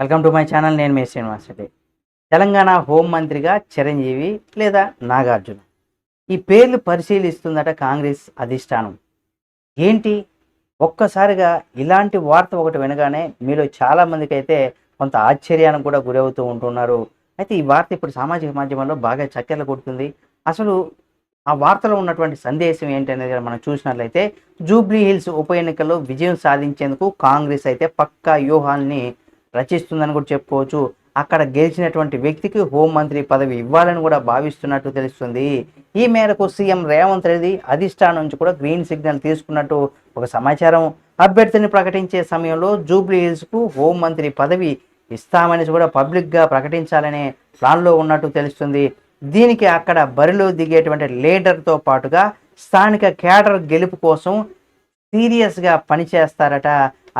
Welcome to my channel నేను మీ Srinivas Reddy. Telangana home మంత్రిగా చిరంజీవి లేదా నాగార్జున. ఈ పేర్లు పరిశీలిస్తుందట కాంగ్రెస్ అధిష్టానం. ఏంటి? ఒక్కసారిగా ఇలాంటి వార్త ఒకటి వినగానే మీలో చాలామందికి అయితే కొంత ఆశ్చర్యానికి కూడా గురవుతూ ఉంటున్నారు. అయితే ఈ వార్త ఇప్పుడు సామాజిక మాధ్యమాల్లో బాగా చక్కెర్లు కొడుతుంది. అసలు ఆ వార్తలో ఉన్నటువంటి సందేశం ఏంటనేది మనం చూసినట్లయితే జూబ్లీ హిల్స్ ఉప ఎన్నికల్లో విజయం సాధించేందుకు కాంగ్రెస్ అయితే పక్కా వ్యూహాల్ని రచిస్తుందని కూడా చెప్పుకోవచ్చు. అక్కడ గెలిచినటువంటి వ్యక్తికి హోంమంత్రి పదవి ఇవ్వాలని కూడా భావిస్తున్నట్టు తెలుస్తుంది. ఈ మేరకు సీఎం రేవంత్ రెడ్డి అధిష్టానం నుంచి కూడా గ్రీన్ సిగ్నల్ తీసుకున్నట్టు ఒక సమాచారం అభ్యర్థిని ప్రకటించే సమయంలో జూబ్లీ హిల్స్కు హోంమంత్రి పదవి ఇస్తామని కూడా పబ్లిక్గా ప్రకటించాలనే ప్లాన్లో ఉన్నట్టు తెలుస్తుంది. దీనికి అక్కడ బరిలో దిగేటువంటి లీడర్తో పాటుగా స్థానిక కేడర్ గెలుపు కోసం సీరియస్గా పనిచేస్తారట.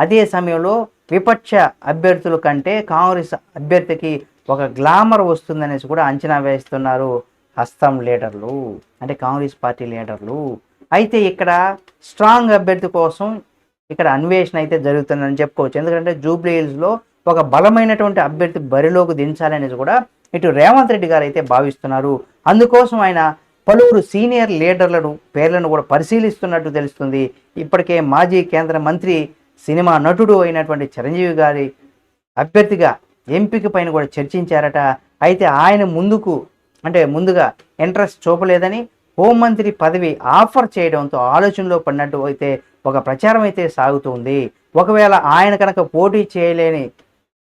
అదే సమయంలో విపక్ష అభ్యర్థుల కంటే కాంగ్రెస్ అభ్యర్థికి ఒక గ్లామర్ వస్తుందనేసి కూడా అంచనా వేస్తున్నారు హస్తం లీడర్లు అంటే కాంగ్రెస్ పార్టీ లీడర్లు. అయితే ఇక్కడ స్ట్రాంగ్ అభ్యర్థి కోసం ఇక్కడ అన్వేషణ అయితే జరుగుతుందని చెప్పుకోవచ్చు. ఎందుకంటే జూబ్లీ హిల్స్లో ఒక బలమైనటువంటి అభ్యర్థి బరిలోకి దించాలనేది కూడా ఇటు రేవంత్ రెడ్డి గారు అయితే భావిస్తున్నారు. అందుకోసం ఆయన పలువురు సీనియర్ లీడర్లను పేర్లను కూడా పరిశీలిస్తున్నట్టు తెలుస్తుంది. ఇప్పటికే మాజీ కేంద్ర మంత్రి సినిమా నటుడు అయినటువంటి చిరంజీవి గారి అభ్యర్థిగా ఎంపిక పైన కూడా చర్చించారట. అయితే ఆయన ముందుకు అంటే ముందుగా ఇంట్రెస్ట్ చూపలేదని హోంమంత్రి పదవి ఆఫర్ చేయడంతో ఆలోచనలో పడినట్టు అయితే ఒక ప్రచారం అయితే సాగుతుంది. ఒకవేళ ఆయన కనుక పోటీ చేయలేని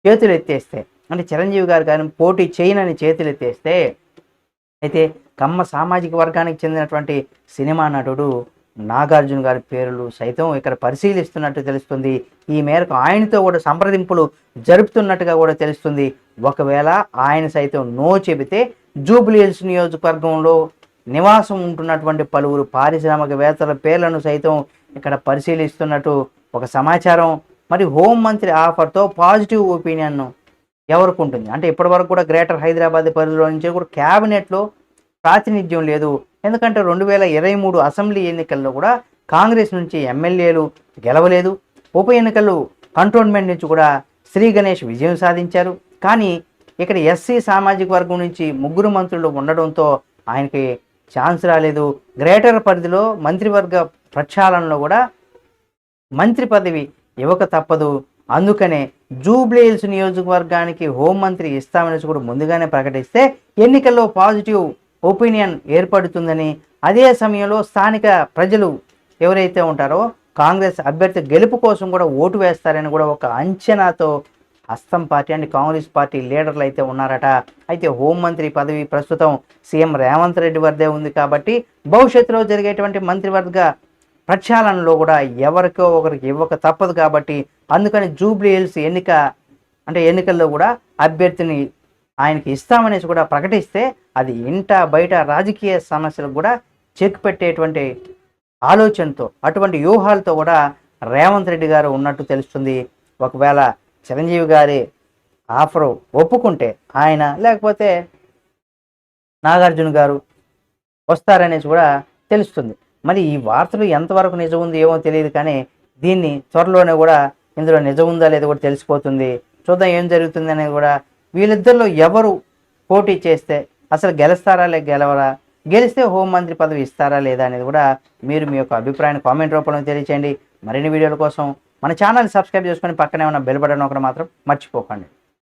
చేతులు ఎత్తేస్తే అంటే చిరంజీవి గారు కానీ పోటీ చేయనని చేతులు ఎత్తేస్తే అయితే కమ్మ సామాజిక వర్గానికి చెందినటువంటి సినిమా నటుడు నాగార్జున గారి పేర్లు సైతం ఇక్కడ పరిశీలిస్తున్నట్టు తెలుస్తుంది. ఈ మేరకు ఆయనతో కూడా సంప్రదింపులు జరుపుతున్నట్టుగా కూడా తెలుస్తుంది. ఒకవేళ ఆయన సైతం నో చెబితే జూబ్లీహిల్స్ నియోజకవర్గంలో నివాసం ఉంటున్నటువంటి పలువురు పారిశ్రామికవేత్తల పేర్లను సైతం ఇక్కడ పరిశీలిస్తున్నట్టు ఒక సమాచారం. మరి హోంమంత్రి ఆఫర్తో పాజిటివ్ ఒపీనియన్ ఎవరికి ఉంటుంది? అంటే ఇప్పటివరకు కూడా గ్రేటర్ హైదరాబాద్ పరిధిలో నుంచి కూడా క్యాబినెట్లో ప్రాతినిధ్యం లేదు. ఎందుకంటే రెండు వేల ఇరవై మూడు అసెంబ్లీ ఎన్నికల్లో కూడా కాంగ్రెస్ నుంచి ఎమ్మెల్యేలు గెలవలేదు. ఉప ఎన్నికలు కంటోన్మెంట్ నుంచి కూడా శ్రీ గణేష్ విజయం సాధించారు. కానీ ఇక్కడ ఎస్సీ సామాజిక వర్గం నుంచి ముగ్గురు మంత్రులు ఉండడంతో ఆయనకి ఛాన్స్ రాలేదు. గ్రేటర్ పరిధిలో మంత్రివర్గ ప్రక్షాళనలో కూడా మంత్రి పదవి ఇవ్వక తప్పదు. అందుకనే జూబ్లీహిల్స్ నియోజకవర్గానికి హోంమంత్రి ఇస్తామని కూడా ముందుగానే ప్రకటిస్తే ఎన్నికల్లో పాజిటివ్ ఒపీనియన్ ఏర్పడుతుందని అదే సమయంలో స్థానిక ప్రజలు ఎవరైతే ఉంటారో కాంగ్రెస్ అభ్యర్థి గెలుపు కోసం కూడా ఓటు వేస్తారని కూడా ఒక అంచనాతో హస్తం పార్టీ అండ్ కాంగ్రెస్ పార్టీ లీడర్లు అయితే ఉన్నారట. అయితే హోంమంత్రి పదవి ప్రస్తుతం సీఎం రేవంత్ రెడ్డి వద్దే ఉంది కాబట్టి భవిష్యత్తులో జరిగేటువంటి మంత్రివర్గ ప్రక్షాళనలో కూడా ఎవరికో ఒకరికి ఇవ్వక తప్పదు కాబట్టి అందుకని జూబ్లీ హిల్స్ ఎన్నిక అంటే ఎన్నికల్లో కూడా అభ్యర్థిని ఆయనకి ఇస్తామనేసి కూడా ప్రకటిస్తే అది ఇంట బయట రాజకీయ సమస్యలకు కూడా చెక్ పెట్టేటువంటి ఆలోచనతో అటువంటి వ్యూహాలతో కూడా రేవంత్ రెడ్డి గారు ఉన్నట్టు తెలుస్తుంది. ఒకవేళ చిరంజీవి గారి ఆఫర్ ఒప్పుకుంటే ఆయన లేకపోతే నాగార్జున గారు వస్తారనేసి కూడా తెలుస్తుంది. మరి ఈ వార్తలు ఎంతవరకు నిజం ఉంది ఏమో తెలియదు కానీ దీన్ని త్వరలోనే కూడా ఇందులో నిజం ఉందా లేదో కూడా తెలిసిపోతుంది. చూద్దాం ఏం జరుగుతుంది అనేది కూడా వీళ్ళిద్దరిలో ఎవరు పోటీ చేస్తే అసలు గెలుస్తారా లేక గెలవరా? గెలిస్తే హోంమంత్రి పదవి ఇస్తారా లేదా అనేది కూడా మీరు మీ యొక్క అభిప్రాయాన్ని కామెంట్ రూపంలో తెలియచేయండి. మరిన్ని వీడియోల కోసం మన ఛానల్ సబ్స్క్రైబ్ చేసుకొని పక్కనే ఉన్న బెల్ బటన్ ఒకటి మాత్రం మర్చిపోకండి.